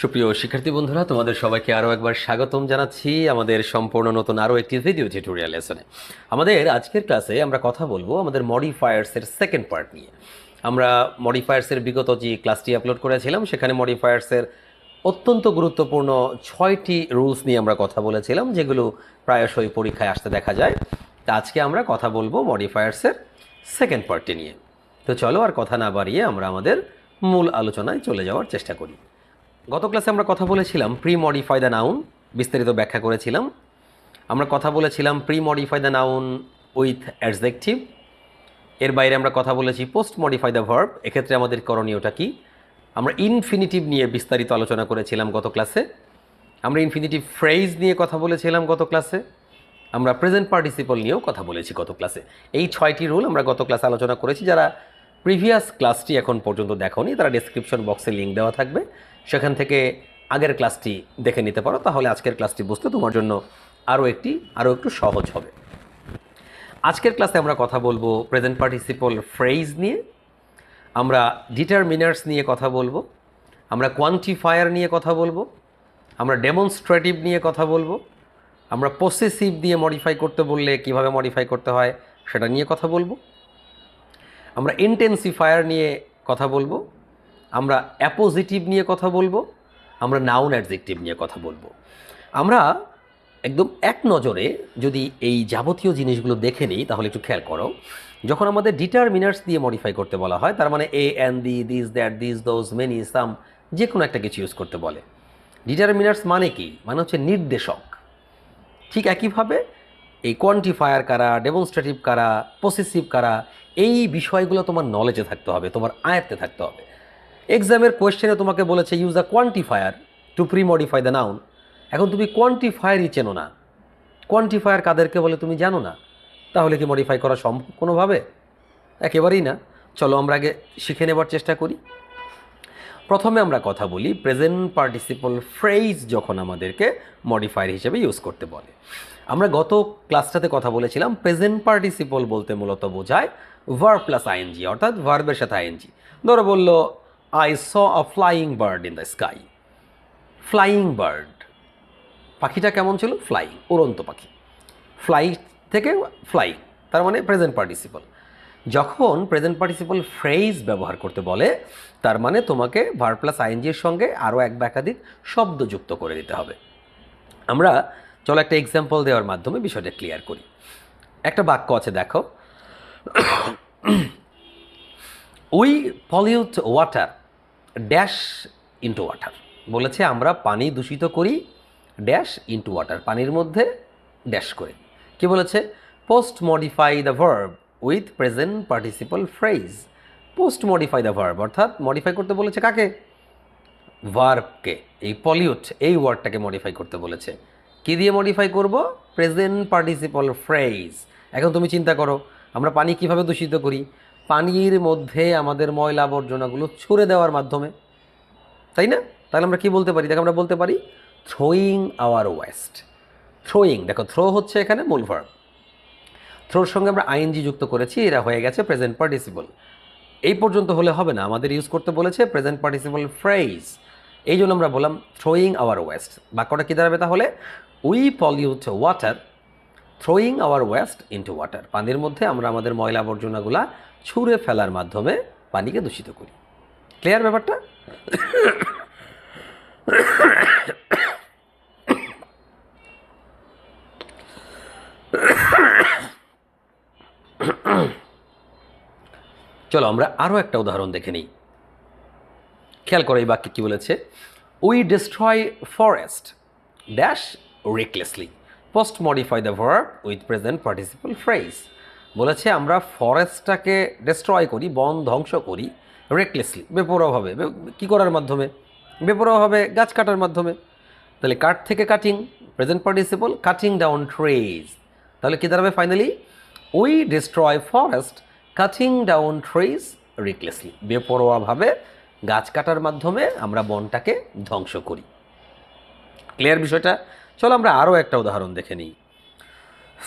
সুপ্রিয় শিক্ষার্থী বন্ধুরা, তোমাদের সবাইকে আরও একবার স্বাগতম জানাচ্ছি আমাদের সম্পূর্ণ নতুন আরও একটি ভিডিও টিউটোরিয়াল লেসনে আমাদের আজকের ক্লাসে আমরা কথা বলব আমাদের মডিফায়ার্সের সেকেন্ড পার্ট নিয়ে। আমরা মডিফায়ার্সের বিগত যে ক্লাসটি আপলোড করেছিলাম, সেখানে মডিফায়ার্সের অত্যন্ত গুরুত্বপূর্ণ ছয়টি রুলস নিয়ে আমরা কথা বলেছিলাম, যেগুলো প্রায়শই পরীক্ষায় আসতে দেখা যায়। তা আজকে আমরা কথা বলব মডিফায়ার্সের সেকেন্ড পার্টটি নিয়ে। তো চলো আর কথা না বাড়িয়ে আমরা আমাদের মূল আলোচনায় চলে যাওয়ার চেষ্টা করি। গত ক্লাসে আমরা কথা বলেছিলাম প্রি মডিফাই দ্য নাউন বিস্তারিত ব্যাখ্যা করেছিলাম। আমরা কথা বলেছিলাম premodify the noun with adjective এর বাইরে আমরা কথা বলেছি পোস্ট মডিফাই দ্য ভার্ব এক্ষেত্রে আমাদের করণীয়টা কি? আমরা ইনফিনিটিভ নিয়ে বিস্তারিত আলোচনা করেছিলাম গত ক্লাসে। আমরা ইনফিনিটিভ ফ্রেজ নিয়ে কথা বলেছিলাম গত ক্লাসে। আমরা প্রেজেন্ট পার্টিসিপল নিয়েও কথা বলেছি গত ক্লাসে। এই ছয়টি রুল আমরা গত ক্লাসে আলোচনা করেছি। যারা প্রিভিয়াস ক্লাসটি এখন পর্যন্ত দেখোনি, তারা ডেসক্রিপশন বক্সে লিঙ্ক দেওয়া থাকবে। সেখান থেকে আগের ক্লাসটি দেখে নিতে পারো। তাহলে আজকের ক্লাসটি বুঝতে তোমার জন্য আরও একটি, আরও একটু সহজ হবে। আজকের ক্লাসে আমরা কথা বলব প্রেজেন্ট পার্টিসিপল ফ্রেজ নিয়ে। আমরা ডিটারমিনার্স নিয়ে কথা বলব। আমরা কোয়ান্টিফায়ার নিয়ে কথা বলব। আমরা ডেমনস্ট্রেটিভ নিয়ে কথা বলব। আমরা পসেসিভ দিয়ে মডিফাই করতে বললে কীভাবে মডিফাই করতে হয় সেটা নিয়ে কথা বলব। আমরা ইন্টেন্সিফায়ার নিয়ে কথা বলব। আমরা অ্যাপোজিটিভ নিয়ে কথা বলব, আমরা নাউন অ্যাডজেক্টিভ নিয়ে কথা বলব। আমরা একদম এক নজরে যদি এই যাবতীয় জিনিসগুলো দেখে নিই, তাহলে একটু খেয়াল করো। যখন আমাদের ডিটারমিনার্স দিয়ে মডিফাই করতে বলা হয়, তার মানে a an the this that this those many some যে কোনো একটা কিছু ইউজ করতে বলে। ডিটারমিনার্স মানে কি? মানে হচ্ছে নির্দেশক। ঠিক একইভাবে এই কোয়ান্টিফায়ার কারা ডেমনস্ট্রেটিভ কারা পসেসিভ কারা, এই বিষয়গুলো তোমার নলেজে থাকতে হবে, তোমার আয়ত্তে থাকতে হবে। এক্সামের কোয়েশ্চেনে তোমাকে বলেছে use a quantifier to premodify the noun এখন তুমি কোয়ান্টিফায়ারই চেনো না। কোয়ান্টিফায়ার কাদেরকে বলে তুমি জানো না? তাহলে কি মডিফাই করা সম্ভব কোনোভাবে? একেবারেই না। চলো আমরা আগে শিখে নেবার চেষ্টা করি। প্রথমে আমরা কথা বলি প্রেজেন্ট পার্টিসিপল ফ্রেজ যখন আমাদেরকে মডিফায়ার হিসেবে ইউজ করতে বলে। আমরা গত ক্লাসটাতে কথা বলেছিলাম প্রেজেন্ট পার্টিসিপল বলতে মূলত বোঝায় ভার প্লাস আইএনজি অর্থাৎ ভার্বের সাথে আইএনজি ধরো বলল I saw flying bird in the sky flying bird পাখিটা কেমন ছিল? ফ্লাইং উড়ন্ত পাখি। ফ্লাই থেকে ফ্লাই তার মানে প্রেজেন্ট পার্টিসিপল যখন প্রেজেন্ট পার্টিসিপল ফ্রেজ ব্যবহার করতে বলে, তার মানে তোমাকে ভার প্লাস আইএনজির সঙ্গে আরও এক বা একাধিক শব্দ যুক্ত করে দিতে হবে। আমরা চলো একটা এক্সাম্পল দেওয়ার মাধ্যমে বিষয়টা ক্লিয়ার করি। একটা বাক্য আছে, দেখো। We pollute water dash into water বলেছে, আমরা পানি দূষিত করি, ড্যাশ ইন্টু ওয়াটার পানির মধ্যে ড্যাশ করে। কি বলেছে? Postmodify the verb with present participle phrase postmodify the verb অর্থাৎ মডিফাই করতে বলেছে কাকে? ভার্বকে এই পলিউট এই ওয়ার্ডটাকে মডিফাই করতে বলেছে। কী দিয়ে মডিফাই করব? প্রেজেন্ট পার্টিসিপল ফ্রেজ এখন তুমি চিন্তা করো, আমরা পানি কীভাবে দূষিত করি? পানির মধ্যে আমাদের ময়লা আবর্জনাগুলো ছুড়ে দেওয়ার মাধ্যমে, তাই না? তাহলে আমরা কি বলতে পারি? দেখো আমরা বলতে পারি থ্রোয়িং আওয়ার ওয়েস্ট থ্রোয়িং দেখো থ্রো হচ্ছে এখানে মূল ভার্ব থ্রোর সঙ্গে আমরা আইএনজি যুক্ত করেছি, এরা হয়ে গেছে প্রেজেন্ট পার্টিসিপল এই পর্যন্ত হলে হবে না, আমাদের ইউজ করতে বলেছে প্রেজেন্ট পার্টিসিপল ফ্রেজ এই জন্য আমরা বললাম থ্রোয়িং আওয়ার ওয়েস্ট বাক্যটা কী দাঁড়াবে তাহলে? We pollute water throwing our waste into water পানির মধ্যে আমরা আমাদের ময়লা আবর্জনাগুলা ছুঁড়ে ফেলার মাধ্যমে পানিকে দূষিত করি। ক্লিয়ার ব্যাপারটা? চলো, আমরা আরও একটা উদাহরণ দেখে নিই। খেয়াল করো এই বাক্যে কী বলেছে? We destroy forest dash recklessly postmodify the verb with present participle phrase বলেছে, আমরা ফরেস্টটাকে ডিস্ট্রয় করি, বন ধ্বংস করি রেকলেসলি বেপরোয়াভাবে। কী করার মাধ্যমে? বেপরোয়াভাবে গাছ কাটার মাধ্যমে। তাহলে কাট থেকে cutting present participle cutting down trees তাহলে কী দাঁড়াবে finally we destroy forest cutting down trees recklessly বেপরোয়াভাবে গাছ কাটার মাধ্যমে আমরা বনটাকে ধ্বংস করি। ক্লিয়ার বিষয়টা? চলো আমরা আরও একটা উদাহরণ দেখে নিই।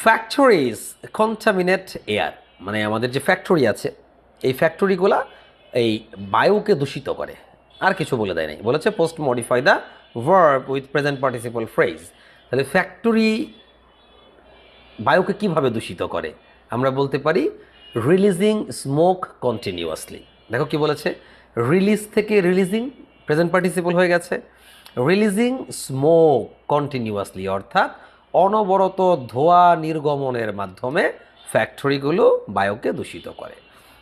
ফ্যাক্টরিজ কন্টামিনেট এয়ার মানে আমাদের যে ফ্যাক্টরি আছে, এই ফ্যাক্টরিগুলা এই বায়ুকে দূষিত করে। আর কিছু বলে দেয় নাই। বলেছে post modify the verb with present participle phrase তাহলে ফ্যাক্টরি বায়ুকে কীভাবে দূষিত করে? আমরা বলতে পারি রিলিজিং স্মোক কন্টিনিউয়াসলি দেখো কি বলেছে রিলিজ থেকে রিলিজিং প্রেজেন্ট পার্টিসিপল হয়ে গেছে। রিলিজিং স্মোক কন্টিনিউয়াসলি অর্থাৎ অনবরত ধোঁয়া নির্গমনের মাধ্যমে ফ্যাক্টরিগুলো বায়ুকে দূষিত করে।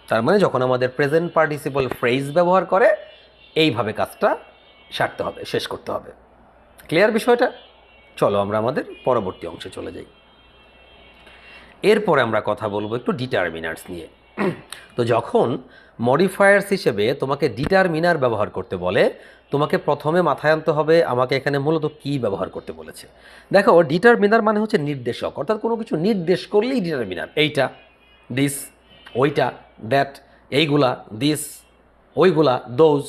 তার মানে যখন আমাদের প্রেজেন্ট পার্টিসিপল ফ্রেজ ব্যবহার করে, এইভাবে কাজটা সারতে হবে, শেষ করতে হবে। ক্লিয়ার বিষয়টা? চলো আমরা আমাদের পরবর্তী অংশে চলে যাই। এরপরে আমরা কথা বলব একটু ডিটারমিনার্স নিয়ে। তো যখন মডিফায়ার্স হিসেবে তোমাকে ডিটারমিনার ব্যবহার করতে বলে তোমাকে প্রথমে মাথায় আনতে হবে আমাকে এখানে মূলত কী ব্যবহার করতে বলেছে। দেখো ডিটারমিনার মানে হচ্ছে নির্দেশক। অর্থাৎ কোনো কিছু নির্দেশ করলেই ডিটারমিনার এইটা দিস ওইটা দ্যাট এইগুলা দিস ওইগুলা দোজ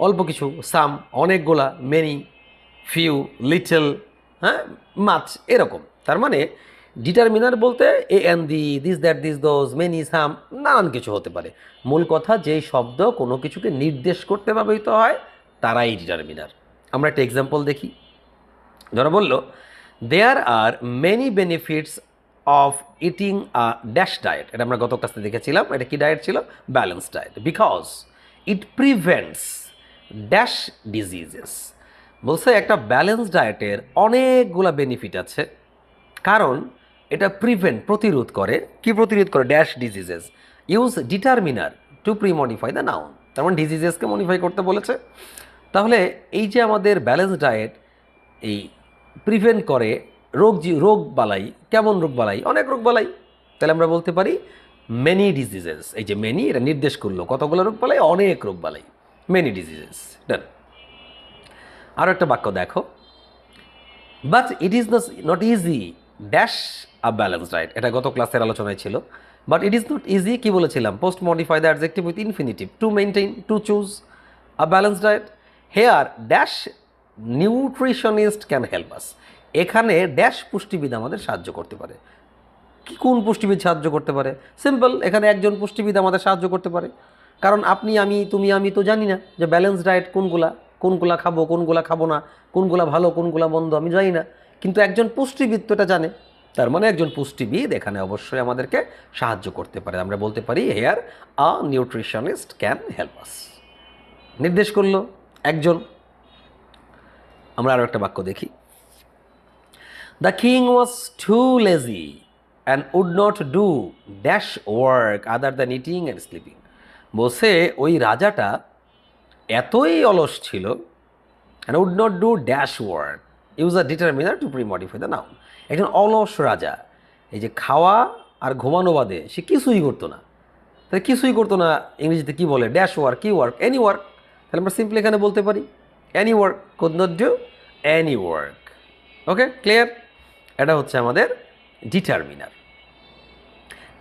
অল্প কিছু সাম অনেকগুলা মেনি ফিউ লিটল হ্যাঁ মাছ এরকম। তার মানে ডিটারমিনার বলতে a an the this that this those many some নানান কিছু হতে পারে। মূল কথা, যেই শব্দ কোনো কিছুকে নির্দেশ করতে ব্যবহৃত হয় তারাই ডিটারমিনার আমরা একটা এক্সাম্পল দেখি। যারা বলল there are many benefits of eating a dash diet এটা আমরা গত ক্লাসে দেখেছিলাম, এটা কি ডায়েট ছিল? Balance diet because it prevents dash diseases বলছে, একটা ব্যালেন্স ডায়েটের অনেকগুলা বেনিফিট আছে। কারণ এটা প্রিভেন্ট প্রতিরোধ করে। কি প্রতিরোধ করে? Dash diseases use determiner to premodify the noun তার মানে ডিজিজেসকে মডিফাই করতে বলেছে। তাহলে এই যে আমাদের ব্যালেন্স ডায়েট এই প্রিভেন্ট করে রোগ রোগ বালাই, কেমন রোগ বালাই? অনেক রোগ বালাই। তাহলে আমরা বলতে পারি মেনি ডিজিজেস এই যে মেনি এটা নির্দেশ করল। কতগুলো রোগ বালাই? অনেক রোগ বালাই। মেনি ডিজিজেস ডান আরও একটা বাক্য দেখো। But it is not not easy dash a balance diet এটা গত ক্লাসের আলোচনায় ছিল। But it is not easy কী বলেছিলাম? Post modify the adjective with infinitive to maintain to choose a balance diet here dash nutritionist can help us এখানে dash পুষ্টিবিদ আমাদের সাহায্য করতে পারে। কি, কোন পুষ্টিবিদ সাহায্য করতে পারে? সিম্পল এখানে একজন পুষ্টিবিদ আমাদের সাহায্য করতে পারে। কারণ আপনি, আমি, তুমি, আমি তো জানি না যে ব্যালেন্স ডায়েট কোনগুলা কোনগুলা খাব কোনগুলা খাব না, কোনগুলা ভালো, কোনগুলা মন্দ, আমি জানি না। কিন্তু একজন পুষ্টিবিদ তো এটা জানে। তার মানে একজন পুষ্টিবিদ এখানে অবশ্যই আমাদেরকে সাহায্য করতে পারে। আমরা বলতে পারি here a nutritionist can help us নির্দেশ করল। একজন। আমরা আরও একটা বাক্য দেখি। The king was too lazy and would not do dash work other than eating and sleeping বসে ওই রাজাটা এতই অলস ছিল and would not do dash work use a determiner to pre modify the noun একজন অলস রাজা, এই যে খাওয়া আর ঘুমানো বাদে সে কিছুই করতো না। তাহলে কিছুই করতো না, ইংরেজিতে কী বলে? ড্যাশ ওয়ার্ক কি ওয়ার্ক এনি ওয়ার্ক তাহলে আমরা সিম্পলি এখানে বলতে পারি any work could not do any work okay clear এটা হচ্ছে আমাদের ডিটারমিনার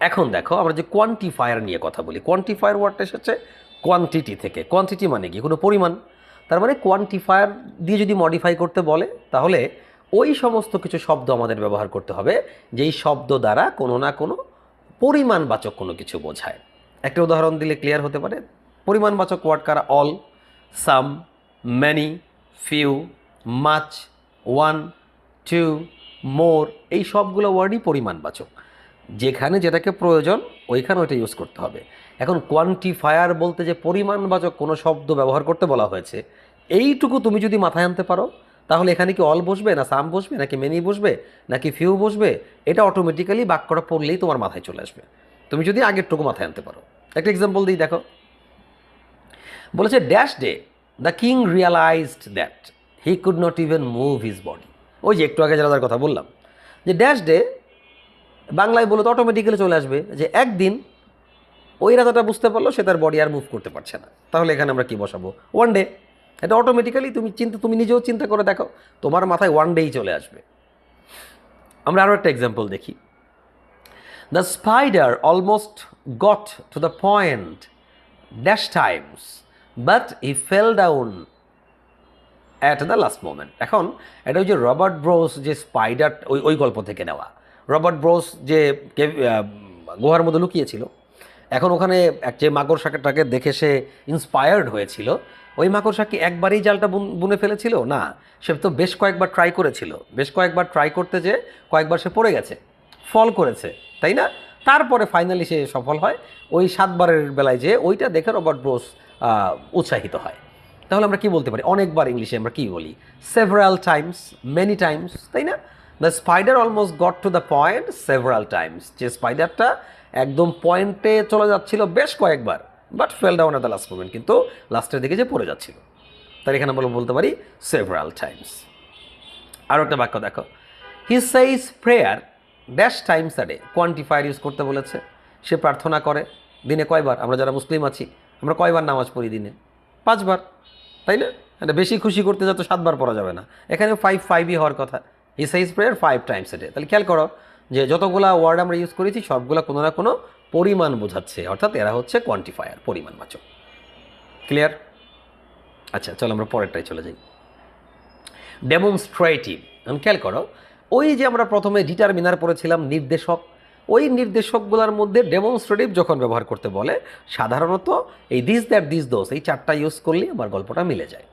এখন দেখো, আমরা যে কোয়ান্টিফায়ার নিয়ে কথা বলি কোয়ান্টিফায়ার ওয়ার্ডটা এসেছে কোয়ান্টিটি থেকে। কোয়ান্টিটি মানে কি? কোনো পরিমাণ। তার মানে কোয়ান্টিফায়ার দিয়ে যদি মডিফাই করতে বলে, তাহলে ওই সমস্ত কিছু শব্দ আমাদের ব্যবহার করতে হবে, যেই শব্দ দ্বারা কোনো না কোনো পরিমাণবাচক কোনো কিছু বোঝায়। একটা উদাহরণ দিলে ক্লিয়ার হতে পারে। পরিমাণবাচক ওয়ার্ড কারা? All some many few much one two more এই সবগুলো ওয়ার্ডই পরিমাণবাচক। যেখানে যেটাকে প্রয়োজন, ওইখানে ওইটা ইউজ করতে হবে। এখন কোয়ান্টিফায়ার বলতে যে পরিমাণবাচক কোনো শব্দ ব্যবহার করতে বলা হয়েছে, এইটুকু তুমি যদি মাথায় আনতে পারো, তাহলে এখানে কি অল বসবে, না সাম বসবে, নাকি মেনি বসবে, নাকি ফিউ বসবে, এটা অটোমেটিক্যালি বাক্যটা পড়লেই তোমার মাথায় চলে আসবে। তুমি যদি আগেরটুকু মাথায় আনতে পারো। একটা এক্সাম্পল দিই, দেখো। বলেছে dash day the king realized that he could not even move his body ওই যে একটু আগে যারা তার কথা বললাম, যে ড্যাশ ডে বাংলায় বলে তো অটোমেটিক্যালি চলে আসবে, যে একদিন ওই রাজাটা বুঝতে পারল সে তার বডি আর মুভ করতে পারছে না। তাহলে এখানে আমরা কি বসাবো? ওয়ান ডে এটা অটোমেটিক্যালি তুমি চিন্তা, তুমি নিজেও চিন্তা করে দেখো, তোমার মাথায় ওয়ান ডেই চলে আসবে। আমরা আরও একটা এক্সাম্পল দেখি। The spider almost got to the point dash times but he fell down at the last moment এখন এটা ওই যে রবার্ট ব্রোস যে স্পাইডার ওই ওই গল্প থেকে নেওয়া। রবার্ট ব্রোস যে গুহার মধ্যে লুকিয়েছিল, এখন ওখানে এক যে মাকড় শাখাটাকে দেখে সে ইন্সপায়ার্ড হয়েছিল। ওই মাকড়সা কি একবারই জালটা বুনে ফেলেছিল? না, সে তো বেশ কয়েকবার ট্রাই করেছিল। বেশ কয়েকবার ট্রাই করতে যে কয়েকবার সে পড়ে গেছে ফল করেছে, তাই না? তারপরে ফাইনালি সে সফল হয়। ওই সাতবারের বেলায় যে ওইটা দেখে রবার্ট ব্রোস উৎসাহিত হয়। তাহলে আমরা কি বলতে পারি? অনেকবার ইংলিশে আমরা কি বলি? সেভারাল টাইমস মেনি টাইমস তাই না? The spider almost got to the point several times যে স্পাইডারটা একদম পয়েন্টে চলে যাচ্ছিল বেশ কয়েকবার but fell down at the last moment কিন্তু লাস্টের দিকে যে পড়ে যাচ্ছিল। তার এখানে আমরা বলতে পারি সেভারাল টাইমস আরও একটা বাক্য দেখো। He says prayer dash times a day quantifier use করতে বলেছে। সে প্রার্থনা করে, দিনে কয়বার? আমরা যারা মুসলিম আছি, আমরা কয়বার নামাজ পড়ি দিনে? পাঁচবার, তাই না? এটা বেশি খুশি করতে যত সাতবার পড়া যাবে না। এখানে ফাইভ ফাইভই হওয়ার কথা। He says prayer five times a day তাহলে খেয়াল করো যে যতগুলা ওয়ার্ড আমরা ইউজ করেছি, সবগুলা কোনো না কোনো পরিমাণ বোঝাচ্ছে। অর্থাৎ এরা হচ্ছে কোয়ান্টিফায়ার পরিমাণ বাচক ক্লিয়ার আচ্ছা চলো আমরা পরেরটাই চলে যাই। ডেমনস্ট্রেটিভ এখন খেয়াল করো ওই যে আমরা প্রথমে ডিটারমিনার পড়েছিলাম নির্দেশক, ওই নির্দেশকগুলোর মধ্যে ডেমনস্ট্রেটিভ যখন ব্যবহার করতে বলে, সাধারণত এই দিস দ্যাট দিস দোষ এই চারটা ইউজ করলে আমার গল্পটা মিলে যায়।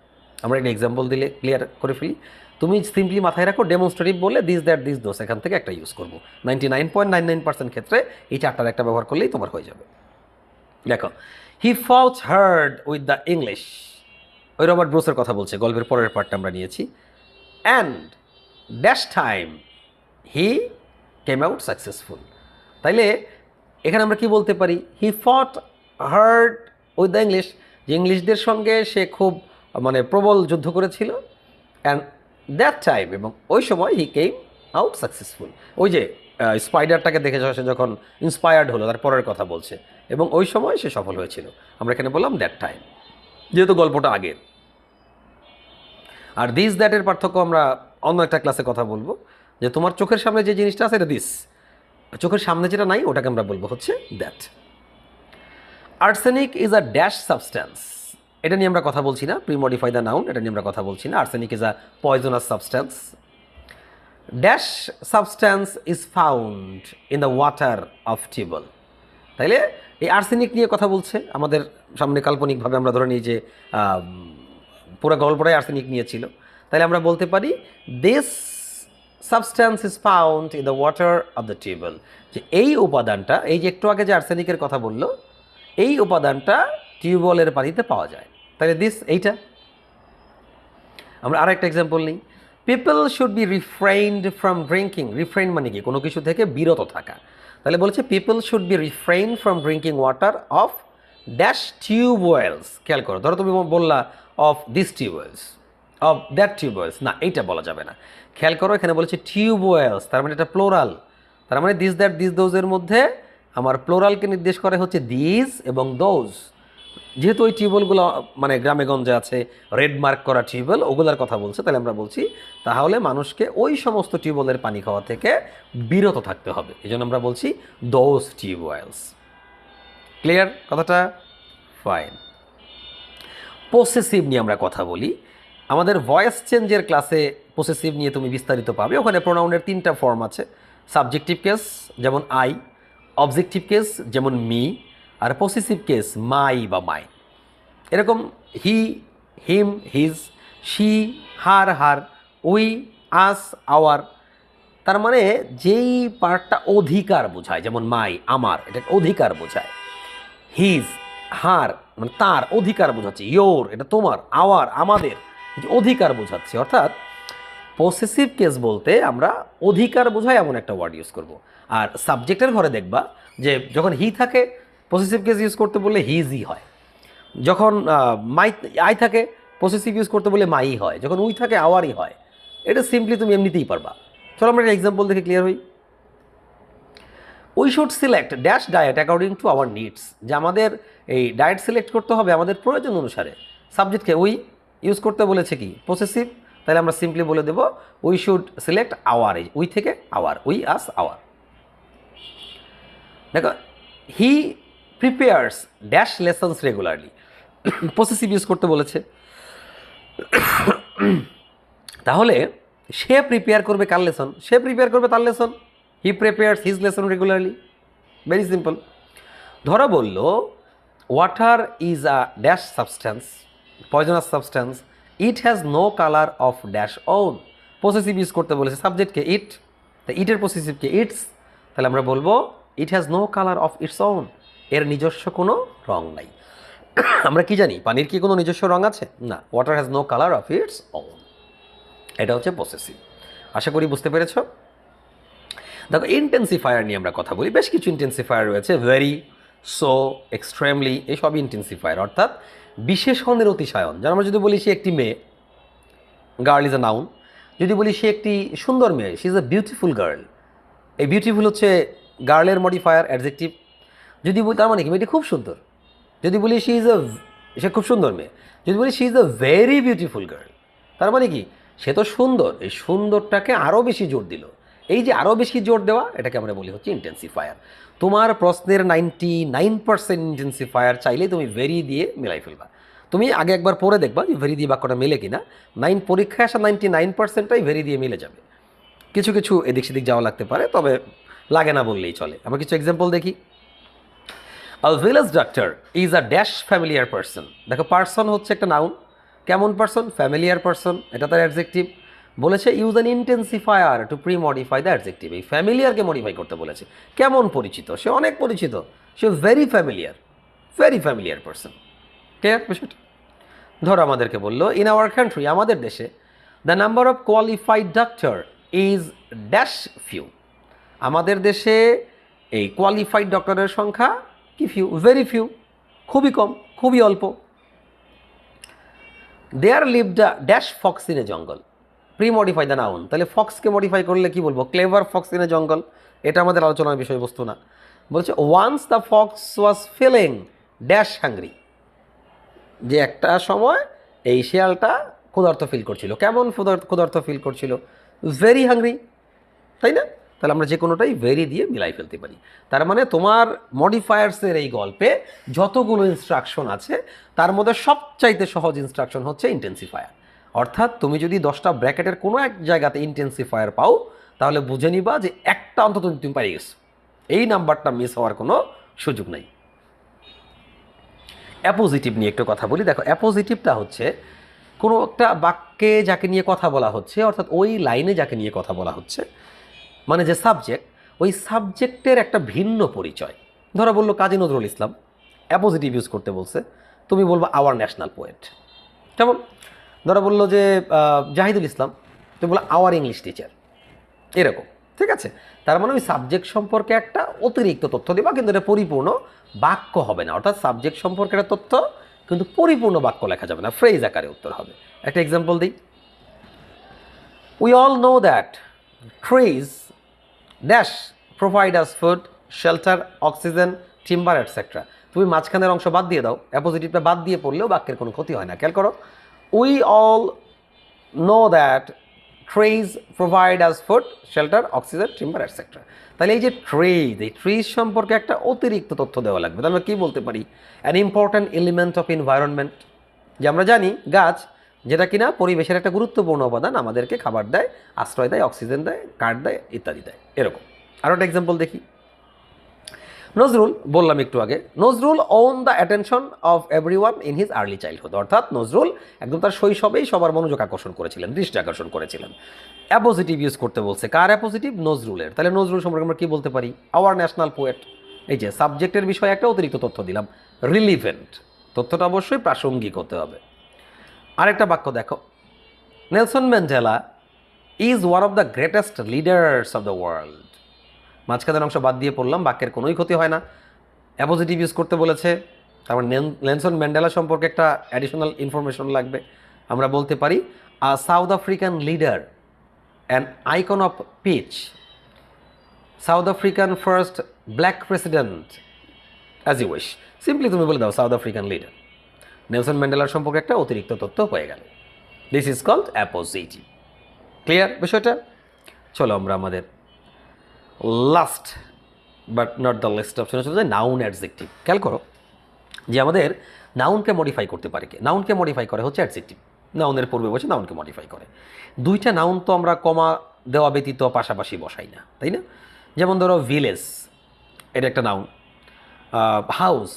আমরা একটা এক্সাম্পল দিলে ক্লিয়ার করে ফেলি। তুমি সিম্পলি মাথায় রাখো ডেমনস্ট্রেটিভ বলে দিস দ্যাট দিস দোষ এখান থেকে একটা ইউজ করব। Ninety nine point nine nine percent ক্ষেত্রে এই চারটার একটা ব্যবহার করলেই তোমার হয়ে যাবে। দেখো he fought hard with the English ওই রবার্ট ব্রুসের কথা বলছে, গল্পের পরের পার্টটা আমরা নিয়েছি। And dash time he came out successful তাইলে এখানে আমরা কি বলতে পারি? হি ফট হার্ড উইথ দ্য ইংলিশ যে ইংলিশদের সঙ্গে সে খুব মানে প্রবল যুদ্ধ করেছিল। অ্যান্ড দ্যাট টাইম এবং ওই সময় হি কেম আউট সাকসেসফুল ওই যে স্পাইডারটাকে দেখে সে যখন ইন্সপায়ার্ড হলো, তার পরের কথা বলছে। এবং ওই সময় সে সফল হয়েছিল। আমরা এখানে বললাম দ্যাট টাইম যেহেতু গল্পটা আগের। আর দিস দ্যাটের পার্থক্য আমরা অন্য একটা ক্লাসে কথা বলব, যে তোমার চোখের সামনে যে জিনিসটা আছে, এটা দিস চোখের সামনে যেটা নাই, ওটাকে আমরা বলব হচ্ছে that arsenic is a dash substance এটা নিয়ে আমরা কথা বলছি না প্রিমডিফাই দ্য নাউন এটা নিয়ে আমরা কথা বলছি না। Arsenic is a poisonous substance dash substance is found in the water of tubewell তাইলে এই আর্সেনিক নিয়ে কথা বলছে, আমাদের সামনে কাল্পনিকভাবে আমরা ধরে নিই যে পুরো গল্পটাই আর্সেনিক নিয়েছিল তাহলে আমরা বলতে পারি this substance is found in the water of the tubewell যে এই উপাদানটা, এই যে একটু আগে যে আর্সেনিকের কথা বলল, এই উপাদানটা টিউবওয়েলের পানিতে পাওয়া যায়। তাহলে দিস এইটা। আমরা আরেকটা এক্সাম্পল নিই। People should be refrained from drinking refrain মানে কি? কোনো কিছু থেকে বিরত থাকা। তাহলে বলছে people should be refrain from drinking water of dash tubewells খেয়াল করো, ধরো তুমি বললা of this tubewells of that tubewells না, এইটা বলা যাবে না। খেয়াল করো, এখানে বলেছে টিউবওয়েলস তার মানে এটা প্লোরাল তার মানে দিস দ্যাট দিস দোজের মধ্যে আমার প্লোরালকে নির্দেশ করে হচ্ছে দিস এবং দোজ যেহেতু ওই টিউবওয়েলগুলো মানে গ্রামে গঞ্জে আছে রেড মার্ক করা টিউবওয়েল ওগুলার কথা বলছে, তাহলে আমরা বলছি, তাহলে মানুষকে ওই সমস্ত টিউবওয়েলের পানি খাওয়া থেকে বিরত থাকতে হবে। এই জন্য আমরা বলছি দোজ টিউবওয়েলস ক্লিয়ার কথাটা? ফাইন পসেসিভ নিয়ে আমরা কথা বলি। আমাদের ভয়েস চেঞ্জের ক্লাসে পসেসিভ নিয়ে তুমি বিস্তারিত পাবে। ওখানে প্রোনাউনের তিনটা ফর্ম আছে। সাবজেক্টিভ কেস যেমন আই অবজেক্টিভ কেস যেমন মি আর পসেসিভ কেস মাই বা মাই এরকম he him his she her her we us our তার মানে যেই পার্টটা অধিকার বোঝায়, যেমন মাই আমার, এটা অধিকার বোঝায়। হিজ হার মানে তার অধিকার বোঝাচ্ছে। ইয়োর এটা তোমার আওয়ার আমাদের। অধিকার বোঝাচ্ছে। অর্থাৎ পসেসিভ কেস বলতে আমরা অধিকার বোঝায় এমন একটা ওয়ার্ড ইউজ করব। আর সাবজেক্টের ঘরে দেখবা যে যখন হি থাকে পসেসিভ কেস ইউজ করতে বললে হিজই হয়। যখন মাই আই থাকে পসেসিভ ইউজ করতে বললে মাই হয়। যখন উই থাকে আওয়ারই হয়। এটা সিম্পলি তুমি এমনিতেই পারবা। চলো আমরা একটা এক্সাম্পল দেখে ক্লিয়ার হই। We should select dash diet according to our needs যে আমাদের এই ডায়েট সিলেক্ট করতে হবে আমাদের প্রয়োজন অনুসারে। সাবজেক্টকে উই ইউজ করতে বলেছে কি? পসেসিভ তাহলে আমরা সিম্পলি বলে দেবো we should select our we থেকে আওয়ার উই আস আওয়ার দেখো he prepares dash lessons regularly possessive use করতে বলেছে। তাহলে, সে প্রিপেয়ার করবে কার লেসন সে প্রিপেয়ার করবে তার lesson he prepares his lesson regularly very simple ধরা বলল water is a dash substance poisonous substance it has no colour of dash own possessive use করতে বলেছে সাবজেক্টকে ইট তা ইটের পসেসিভকে ইটস তাহলে আমরা বলব it has no colour of its own এর নিজস্ব কোনো রং নাই। আমরা কি জানি? পানির কি কোনো নিজস্ব রং আছে? না water has no colour of its own এটা হচ্ছে পসেসিভ আশা করি বুঝতে পেরেছ? দেখো ইন্টেন্সিফায়ার নিয়ে আমরা কথা বলি। বেশ কিছু ইন্টেন্সিফায়ার রয়েছে ভেরি সো এক্সট্রিমলি এইসব ইন্টেন্সিফায়ার অর্থাৎ বিশেষণের অতিশায়ন। যেন আমরা যদি বলি সে একটি মেয়ে গার্ল ইজ এ নাউন যদি বলি সে একটি সুন্দর মেয়ে she is a beautiful girl এই বিউটিফুল হচ্ছে গার্লের মডিফায়ার অ্যাডজেক্টিভ যদি বলি, তার মানে কি? মেয়েটি খুব সুন্দর। যদি বলি শি ইজ এ সে খুব সুন্দর মেয়ে। যদি বলি she is a very beautiful girl তার মানে কি? সে তো সুন্দর। এই সুন্দরটাকে আরও বেশি জোর দিল। এই যে আরও বেশি জোর দেওয়া, এটাকে আমরা বলি হচ্ছে ইন্টেন্সিফায়ার তোমার প্রশ্নের নাইনটি নাইন পার্সেন্ট ইন্টেন্সিফায়ার চাইলেই তুমি ভেরি দিয়ে মিলাই ফেলবা। তুমি আগে একবার পড়ে দেখবা যে ভেরি দিয়ে বাক্যটা মেলে কিনা। নাইন পরীক্ষায় আসা নাইনটি নাইন পার্সেন্টটাই ভেরি দিয়ে মিলে যাবে। কিছু কিছু এদিক সেদিক যাওয়া লাগতে পারে, তবে লাগে না বললেই চলে। আমরা কিছু এক্সাম্পল দেখি। A village doctor is a dash familiar person দেখো পার্সন হচ্ছে একটা নাউন কেমন পার্সন ফ্যামিলিয়ার পার্সন এটা তার অ্যাডজেক্টিভ বলেছে use an intensifier to pre modify the adjective এই ফ্যামিলিয়ারকে মডিফাই করতে বলেছে। কেমন পরিচিত? সে অনেক পরিচিত। সে very familiar very familiar person clear বিষয়টা? ধরো আমাদেরকে বলল ইন আওয়ার কান্ট্রি আমাদের দেশে the number of qualified doctor is dash few আমাদের দেশে এই কোয়ালিফাইড ডক্টরের সংখ্যা কি ফিউ ভেরি ফিউ খুবই কম, খুবই অল্প। There live the dash fox in a jungle pre modify the noun তাহলে ফক্সকে মডিফাই করলে কি বলব? ক্লেভার ফক্স ইন এ জঙ্গল এটা আমাদের আলোচনার বিষয়বস্তু না। বলছে once the fox was feeling dash hungry যে একটা সময় এই শিয়ালটা ক্ষুধার্ত ফিল করছিল। কেমন ক্ষুধার্ত ফিল করছিল? ভেরি হাংরি তাই না? তাহলে আমরা যে কোনোটাই ভেরি দিয়ে মিলাই ফেলতে পারি। তার মানে তোমার মডিফায়ার্সের এই গল্পে যতগুলো ইনস্ট্রাকশন আছে, তার মধ্যে সবচাইতে সহজ ইনস্ট্রাকশন হচ্ছে ইন্টেন্সিফায়ার অর্থাৎ তুমি যদি দশটা ব্র্যাকেটের কোনো এক জায়গাতে ইন্টেন্সিফায়ার পাও, তাহলে বুঝে নিবা যে একটা অন্তত তুমি পারি গেছো। এই নাম্বারটা মিস হওয়ার কোনো সুযোগ নাই। অ্যাপোজিটিভ নিয়ে একটু কথা বলি। দেখো অ্যাপোজিটিভটা হচ্ছে, কোনো একটা বাক্যে যাকে নিয়ে কথা বলা হচ্ছে, অর্থাৎ ওই লাইনে যাকে নিয়ে কথা বলা হচ্ছে মানে যে সাবজেক্ট ওই সাবজেক্টের একটা ভিন্ন পরিচয়। ধরো বলল কাজী নজরুল ইসলাম অ্যাপোজিটিভ ইউজ করতে বলছে, তুমি বলব আওয়ার ন্যাশনাল পোয়েট কেমন? ধরো বলল যে জাহিদুল ইসলাম তুমি বলল আওয়ার ইংলিশ টিচার এরকম, ঠিক আছে? তার মানে ওই সাবজেক্ট সম্পর্কে একটা অতিরিক্ত তথ্য দেবা, কিন্তু এটা পরিপূর্ণ বাক্য হবে না। অর্থাৎ সাবজেক্ট সম্পর্কে একটা তথ্য, কিন্তু পরিপূর্ণ বাক্য লেখা যাবে না। ফ্রেজ আকারে উত্তর হবে। একটা এক্সাম্পল দিই। We all know that trees dash provide us food shelter oxygen timber etcetera তুমি মাঝখানের অংশ বাদ দিয়ে দাও। অ্যাপোজিটিভটা বাদ দিয়ে পড়লেও বাক্যের কোনো ক্ষতি হয় না। খেয়াল করো we all know that trees provide us food shelter oxygen timber etcetera তাহলে এই যে ট্রিজ এই ট্রিজ সম্পর্কে একটা অতিরিক্ত তথ্য দেওয়া লাগবে। তাহলে আমরা কী বলতে পারি? An important element of environment যে আমরা জানি, গাছ, যেটা কিনা পরিবেশের একটা গুরুত্বপূর্ণ উপাদান আমাদেরকে খাবার দেয়, আশ্রয় দেয় অক্সিজেন দেয় কাঠ দেয়, ইত্যাদি দেয়, এরকম। আরও একটা এক্সাম্পল দেখি। নজরুল, বললাম একটু আগে, Nazrul won the attention of everyone in his early childhood অর্থাৎ নজরুল একদম তার শৈশবেই সবার মনোযোগ আকর্ষণ করেছিলেন, দৃষ্টি আকর্ষণ করেছিলেন। অ্যাপোজিটিভ ইউজ করতে বলছে, কার অ্যাপোজিটিভ নজরুলের। তাহলে নজরুল সম্পর্কে আমরা কী বলতে পারি? আওয়ার ন্যাশনাল পোয়েট এই যে সাবজেক্টের বিষয়ে একটা অতিরিক্ত তথ্য দিলাম রিলিভেন্ট তথ্যটা অবশ্যই প্রাসঙ্গিক হতে হবে। আরেকটা বাক্য দেখো, Nelson Mandela is one of the greatest leaders of the world মাঝখানের অংশ বাদ দিয়ে পড়লাম, বাক্যের কোনোই ক্ষতি হয় না। অ্যাপোজিটিভ ইউজ করতে বলেছে, তারপর নেলসন ম্যান্ডেলা সম্পর্কে একটা অ্যাডিশনাল ইনফরমেশন লাগবে। আমরা বলতে পারি a South African leader an icon of peace South African first black president as you wish simply তুমি বলে দাও সাউথ আফ্রিকান লিডার নেলসন ম্যান্ডেলার সম্পর্কে একটা অতিরিক্ত তথ্য হয়ে গেল। This is called appositive clear বিষয়টা? চলো আমরা আমাদের last but not the least option হচ্ছে নাউন অ্যাডজেক্টিভ খেয়াল করো যে আমাদের নাউনকে মডিফাই করতে পারে কে? নাউনকে মডিফাই করে হচ্ছে অ্যাডজেক্টিভ নাউনের পূর্বে বসে নাউনকে মডিফাই করে। দুইটা নাউন তো আমরা কমা দেওয়া ব্যতীত পাশাপাশি বসাই না, তাই না? যেমন ধরো ভিলেজ এটা একটা নাউন হাউস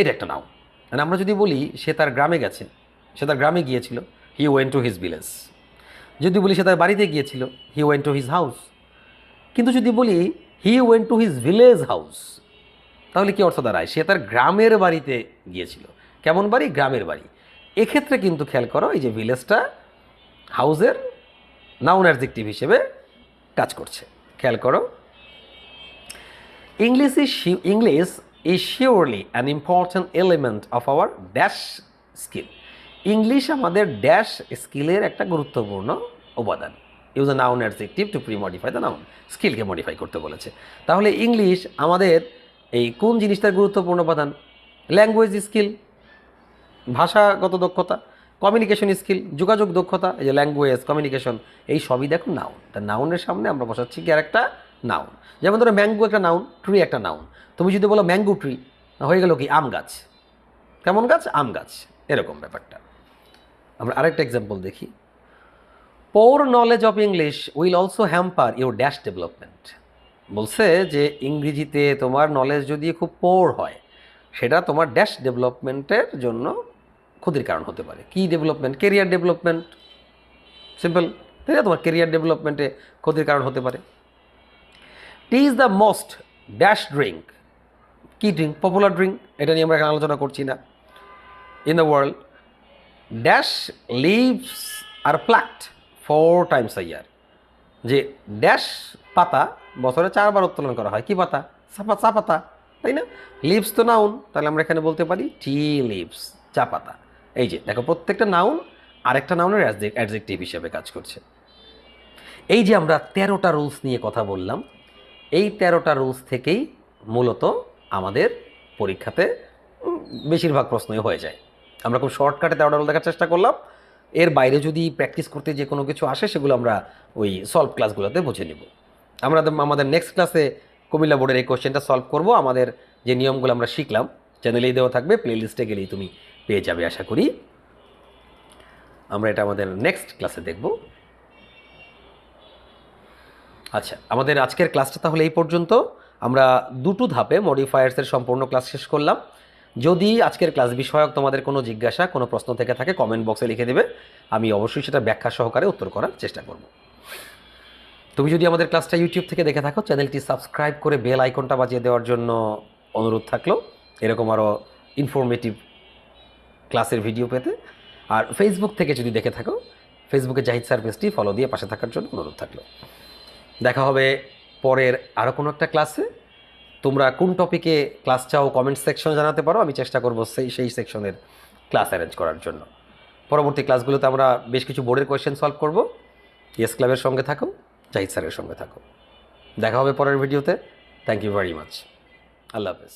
এটা একটা নাউন মানে আমরা যদি বলি সে তার গ্রামে গেছে, সে তার গ্রামে গিয়েছিল he went to his village যদি বলি সে তার বাড়িতে গিয়েছিল he went to his house কিন্তু যদি বলি he went to his village house তাহলে কি অর্থ দাঁড়ায়? সে তার গ্রামের বাড়িতে গিয়েছিল। কেমন বাড়ি? গ্রামের বাড়ি। এক্ষেত্রে কিন্তু খেয়াল করো, এই যে ভিলেজটা হাউসের নাউন অ্যাডজেক্টিভ হিসেবে কাজ করছে। খেয়াল করো English is English is surely an important element of our dash skill English আমাদের ড্যাশ স্কিলের একটা গুরুত্বপূর্ণ উপাদান। Use a noun adjective to pre modify the noun স্কিলকে modify করতে বলেছে। তাহলে ইংলিশ আমাদের এই কোন জিনিসটার গুরুত্বপূর্ণ উপাদান? ল্যাঙ্গুয়েজ স্কিল ভাষাগত দক্ষতা কমিউনিকেশন স্কিল যোগাযোগ দক্ষতা, এই যে ল্যাঙ্গুয়েজ কমিউনিকেশন এই সবই দেখো নাউন তা নাউনের সামনে আমরা বসাচ্ছি কি আর একটা নাউন যেমন ধরো ম্যাঙ্গো একটা নাউন ট্রি একটা নাউন তুমি যদি বলো ম্যাঙ্গো ট্রি হয়ে গেল কি? আম গাছ। কেমন গাছ? আম গাছ। এরকম ব্যাপারটা। আমরা আরেকটা এক্সাম্পল দেখি। Poor knowledge of English will also hamper your dash development বলছে যে ইংরেজিতে তোমার নলেজ যদি খুব পোর হয়, সেটা তোমার ড্যাশ ডেভেলপমেন্টের জন্য ক্ষতির কারণ হতে পারে। কি ডেভেলপমেন্ট কেরিয়ার ডেভেলপমেন্ট সিম্পল তাই না? তোমার কেরিয়ার ডেভেলপমেন্টে ক্ষতির কারণ হতে পারে। Tea is the most dash drink key drink popular drink এটা নিয়ে আমরা এখানে আলোচনা করছি না। In the world dash leaves are plucked four times a year. যে ড্যাশ পাতা বছরে চারবার উত্তোলন করা হয়। কি পাতা? চাপা, চা পাতা, তাই না? লিভস তো নাউন, তাহলে আমরা এখানে বলতে পারি টি লিভস, চা পাতা। এই যে, দেখো প্রত্যেকটা নাউন আরেকটা নাউনের অ্যাডজেক্টিভ হিসেবে কাজ করছে। এই যে আমরা তেরোটা রুলস নিয়ে কথা বললাম, এই তেরোটা রুলস থেকেই মূলত আমাদের পরীক্ষাতে বেশিরভাগ প্রশ্নই হয়ে যায়। আমরা খুব শর্টকাটে তেরোটা রুল দেখার চেষ্টা করলাম। এর বাইরে যদি প্র্যাকটিস করতে যে কোনো কিছু আসে, সেগুলো আমরা ওই সলভ ক্লাসগুলোতে বুঝে নিব। আমরা আমাদের নেক্সট ক্লাসে কুমিল্লা বোর্ডের এই কোশ্চেনটা সলভ করব। আমাদের যে নিয়মগুলো আমরা শিখলাম চ্যানেলেই দেওয়া থাকবে প্লে লিস্টে গেলেই তুমি পেয়ে যাবে, আশা করি। আমরা এটা আমাদের নেক্সট ক্লাসে দেখব। আচ্ছা আমাদের আজকের ক্লাসটা তাহলে এই পর্যন্ত। আমরা দুটো ধাপে মডিফায়ার্সের সম্পূর্ণ ক্লাস শেষ করলাম। যদি আজকের ক্লাস বিষয়ক তোমাদের কোনো জিজ্ঞাসা, কোনো প্রশ্ন থেকে থাকে কমেন্ট বক্সে লিখে দেবে। আমি অবশ্যই সেটা ব্যাখ্যা সহকারে উত্তর করার চেষ্টা করব। তুমি যদি আমাদের ক্লাসটা ইউটিউব থেকে দেখে থাকো, চ্যানেলটি সাবস্ক্রাইব করে বেল আইকনটা বাজিয়ে দেওয়ার জন্য অনুরোধ থাকল। এরকম আরও ইনফরমেটিভ ক্লাসের ভিডিও পেতে। আর ফেসবুক থেকে যদি দেখে থাকো ফেসবুকে জাহিদ স্যার পেজটি ফলো দিয়ে পাশে থাকার জন্য অনুরোধ থাকল। দেখা হবে পরের আরও কোনো একটা ক্লাসে তোমরা কোন টপিকে ক্লাস চাও কমেন্ট সেকশনে জানাতে পারো, আমি চেষ্টা করব সেই সেই সেকশনের ক্লাস অ্যারেঞ্জ করার জন্য। পরবর্তী ক্লাসগুলোতে আমরা বেশ কিছু বোর্ডের কোয়েশ্চেন সলভ করব। ইয়েস ক্লাবের সঙ্গে থাকো জাহিদ স্যারের সঙ্গে থাকো। দেখা হবে পরের ভিডিওতে thank you very much Allah হাফেজ।